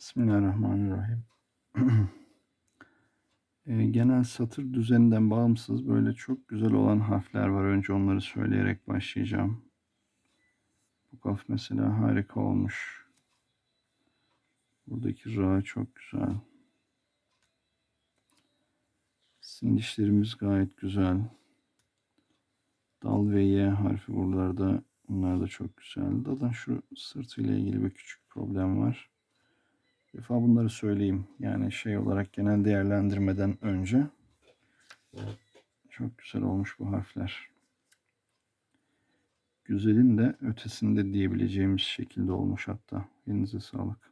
Bismillahirrahmanirrahim. Eee, genel satır düzeninden bağımsız böyle çok güzel olan harfler var. Önce onları söyleyerek başlayacağım. Bu kaf mesela harika olmuş. Buradaki ra çok güzel. Sindişlerimiz gayet güzel. Dal ve Y harfi buralarda bunlar da çok güzel. Zaten şu sırtıyla ilgili bir küçük problem var. Defa bunları söyleyeyim. Yani şey olarak genel değerlendirmeden önce çok güzel olmuş bu harfler. Güzelin de ötesinde diyebileceğimiz şekilde olmuş hatta. Elinize sağlık.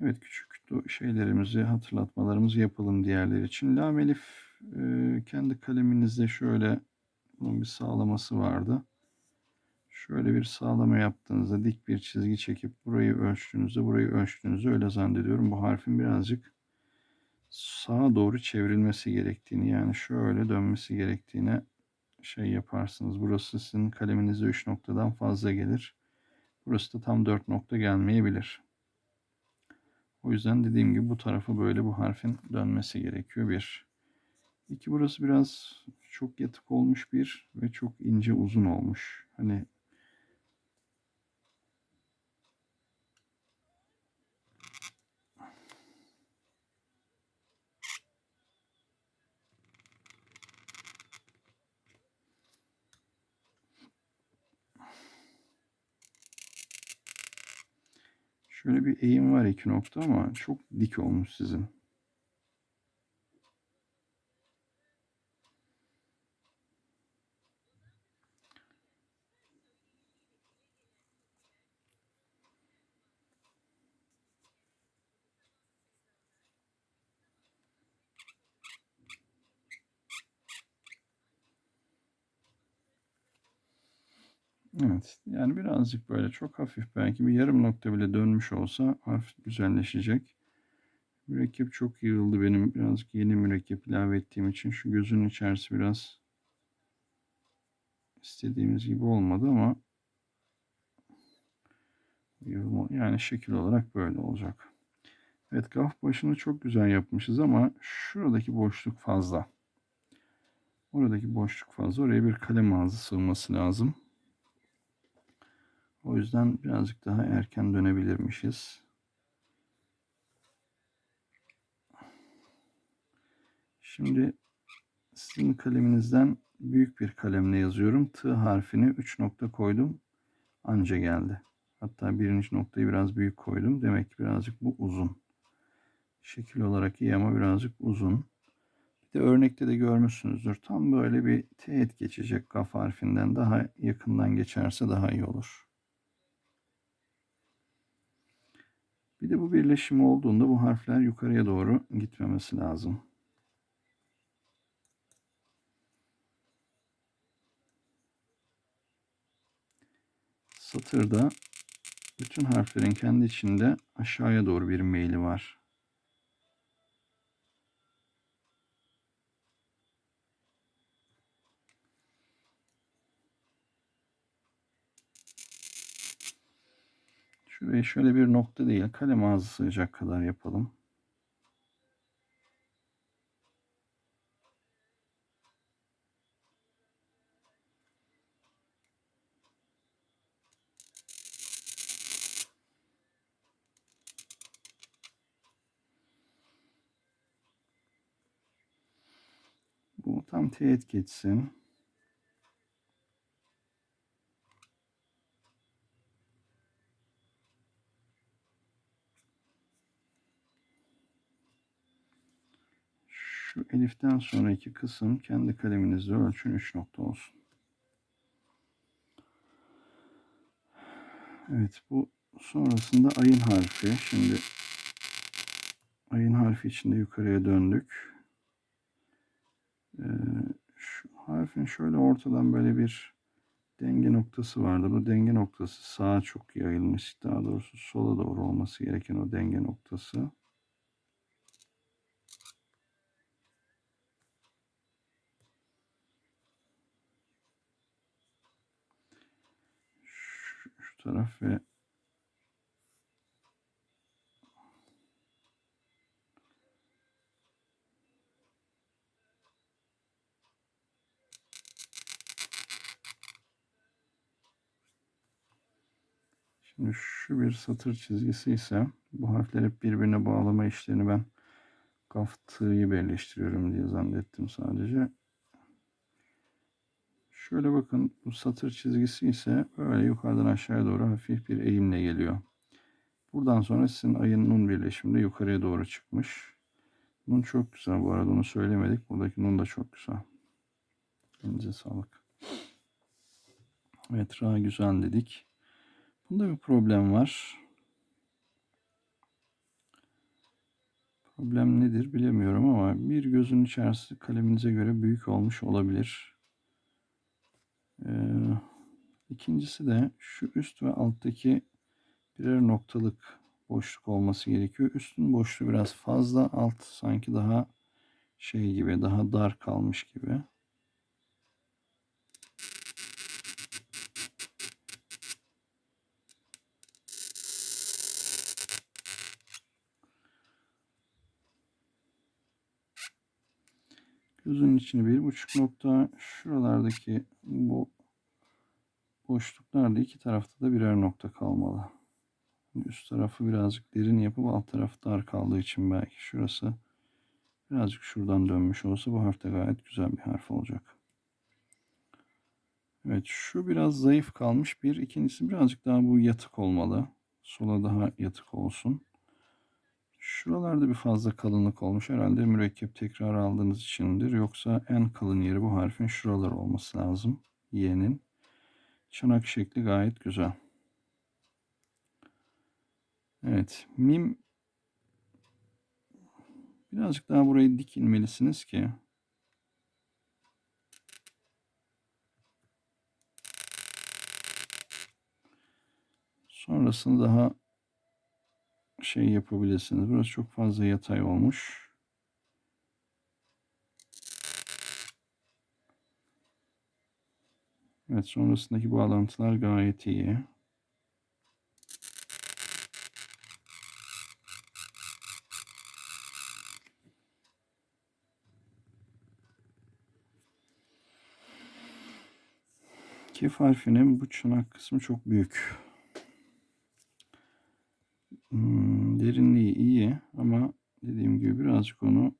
Evet küçük şeylerimizi hatırlatmalarımızı yapalım diğerler için. Lam Elif e, kendi kaleminizde şöyle bunun bir sağlaması vardı. Şöyle bir sağlama yaptığınızda dik bir çizgi çekip burayı ölçtüğünüzde burayı ölçtüğünüzde öyle zannediyorum. Bu harfin birazcık sağa doğru çevrilmesi gerektiğini yani şöyle dönmesi gerektiğine şey yaparsınız. Burası sizin kaleminizde 3 noktadan fazla gelir. Burası da tam 4 nokta gelmeyebilir. O yüzden dediğim gibi bu tarafa böyle bu harfin dönmesi gerekiyor bir. İki burası biraz çok yatık olmuş bir ve çok ince uzun olmuş. Hani Şöyle bir eğim var iki nokta ama çok dik olmuş sizin. Evet. Yani birazcık böyle çok hafif belki bir yarım nokta bile dönmüş olsa hafif güzelleşecek. Mürekkep çok yığıldı benim. Birazcık yeni mürekkep ilave ettiğim için şu gözün içerisi biraz istediğimiz gibi olmadı ama yani şekil olarak böyle olacak. Evet gaf başını çok güzel yapmışız ama şuradaki boşluk fazla. Oradaki boşluk fazla. Oraya bir kalem ağzı sığması lazım. O yüzden birazcık daha erken dönebilirmişiz. Şimdi sizin kaleminizden büyük bir kalemle yazıyorum. T harfini 3 nokta koydum. Anca geldi. Hatta birinci noktayı biraz büyük koydum. Demek ki birazcık bu uzun. Şekil olarak iyi ama birazcık uzun. Bir de örnekte de görmüşsünüzdür. Tam böyle bir teğet geçecek kaf harfinden daha yakından geçerse daha iyi olur. Bir de bu birleşim olduğunda bu harfler yukarıya doğru gitmemesi lazım. Satırda bütün harflerin kendi içinde aşağıya doğru bir meyli var. Şuraya şöyle bir nokta değil, kalem ağzı sığacak kadar yapalım. Bu tam teğet geçsin. Şu eliften sonraki kısım kendi kaleminizle ölçün 3 nokta olsun. Evet bu sonrasında ayın harfi. Şimdi ayın harfi içinde yukarıya döndük. Ee, şu harfin şöyle ortadan böyle bir denge noktası vardır. O denge noktası sağa çok yayılmış. Daha doğrusu sola doğru olması gereken o denge noktası. taraf ve Şimdi şu bir satır çizgisi ise bu harfleri birbirine bağlama işlerini ben kaftıyı birleştiriyorum diye zannettim sadece. Şöyle bakın bu satır çizgisi ise böyle yukarıdan aşağıya doğru hafif bir eğimle geliyor. Buradan sonra sizin ayın nun birleşiminde yukarıya doğru çıkmış. Nun çok güzel bu arada onu söylemedik. Buradaki nun da çok güzel. Elinize sağlık. Evet ra güzel dedik. Bunda bir problem var. Problem nedir bilemiyorum ama bir gözün içerisi kaleminize göre büyük olmuş olabilir. Ee, ikincisi de şu üst ve alttaki birer noktalık boşluk olması gerekiyor. Üstün boşluğu biraz fazla, alt sanki daha şey gibi, daha dar kalmış gibi. Gözün içini bir buçuk nokta, şuralardaki bu boşluklarda iki tarafta da birer nokta kalmalı. Üst tarafı birazcık derin yapıp alt tarafı dar kaldığı için belki şurası birazcık şuradan dönmüş olsa bu harf de gayet güzel bir harf olacak. Evet şu biraz zayıf kalmış bir. ikincisi birazcık daha bu yatık olmalı. Sola daha yatık olsun. Şuralarda bir fazla kalınlık olmuş. Herhalde mürekkep tekrar aldığınız içindir. Yoksa en kalın yeri bu harfin şuralar olması lazım. Y'nin. Çanak şekli gayet güzel. Evet. Mim birazcık daha burayı dik inmelisiniz ki sonrasını daha şey yapabilirsiniz. Burası çok fazla yatay olmuş. Evet sonrasındaki bağlantılar gayet iyi. Kef harfinin bu çanak kısmı çok büyük. Derinliği iyi ama dediğim gibi birazcık onu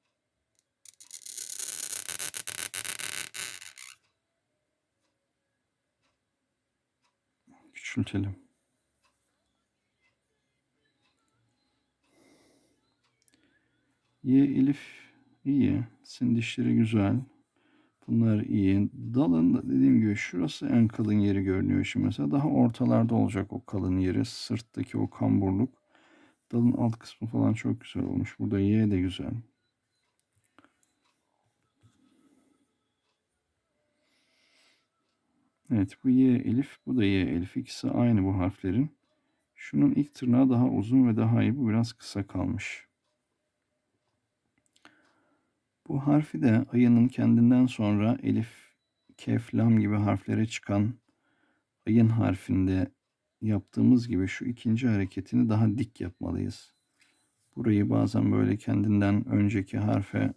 küçültelim. Y elif iyi. Sin dişleri güzel. Bunlar iyi. Dalın dediğim gibi şurası en kalın yeri görünüyor şimdi mesela. Daha ortalarda olacak o kalın yeri. Sırttaki o kamburluk. Dalın alt kısmı falan çok güzel olmuş. Burada Y de güzel. Evet bu Y elif, bu da Y elif. İkisi aynı bu harflerin. Şunun ilk tırnağı daha uzun ve daha iyi. Bu biraz kısa kalmış. Bu harfi de ayının kendinden sonra elif, kef, lam gibi harflere çıkan ayın harfinde yaptığımız gibi şu ikinci hareketini daha dik yapmalıyız. Burayı bazen böyle kendinden önceki harfe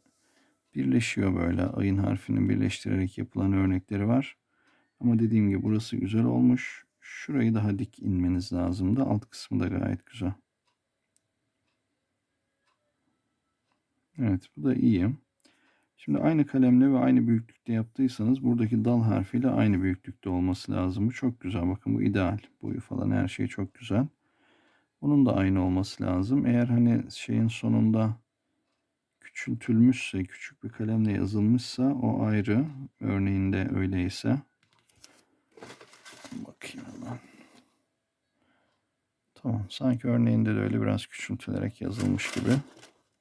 birleşiyor böyle ayın harfini birleştirerek yapılan örnekleri var. Ama dediğim gibi burası güzel olmuş. Şurayı daha dik inmeniz lazım da alt kısmı da gayet güzel. Evet bu da iyi. Şimdi aynı kalemle ve aynı büyüklükte yaptıysanız buradaki dal harfiyle aynı büyüklükte olması lazım. Bu çok güzel. Bakın bu ideal. Boyu falan her şey çok güzel. Bunun da aynı olması lazım. Eğer hani şeyin sonunda küçültülmüşse, küçük bir kalemle yazılmışsa o ayrı. Örneğinde öyleyse. Bakayım hemen. Tamam. Sanki örneğinde de öyle biraz küçültülerek yazılmış gibi.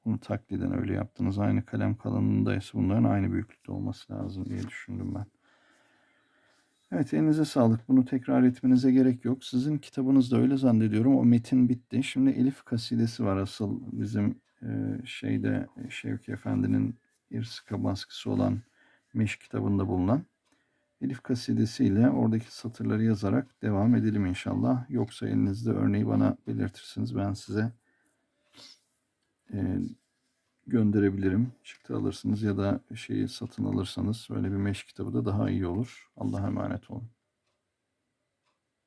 Bunu takliden öyle yaptınız. Aynı kalem kalınlığındaysa bunların aynı büyüklükte olması lazım diye düşündüm ben. Evet elinize sağlık. Bunu tekrar etmenize gerek yok. Sizin kitabınızda öyle zannediyorum. O metin bitti. Şimdi Elif kasidesi var asıl bizim e, şeyde Şevki Efendi'nin İrsika baskısı olan Meş kitabında bulunan. Elif kasidesiyle oradaki satırları yazarak devam edelim inşallah. Yoksa elinizde örneği bana belirtirsiniz. Ben size e, gönderebilirim. Çıktı alırsınız ya da şeyi satın alırsanız öyle bir meş kitabı da daha iyi olur. Allah'a emanet olun.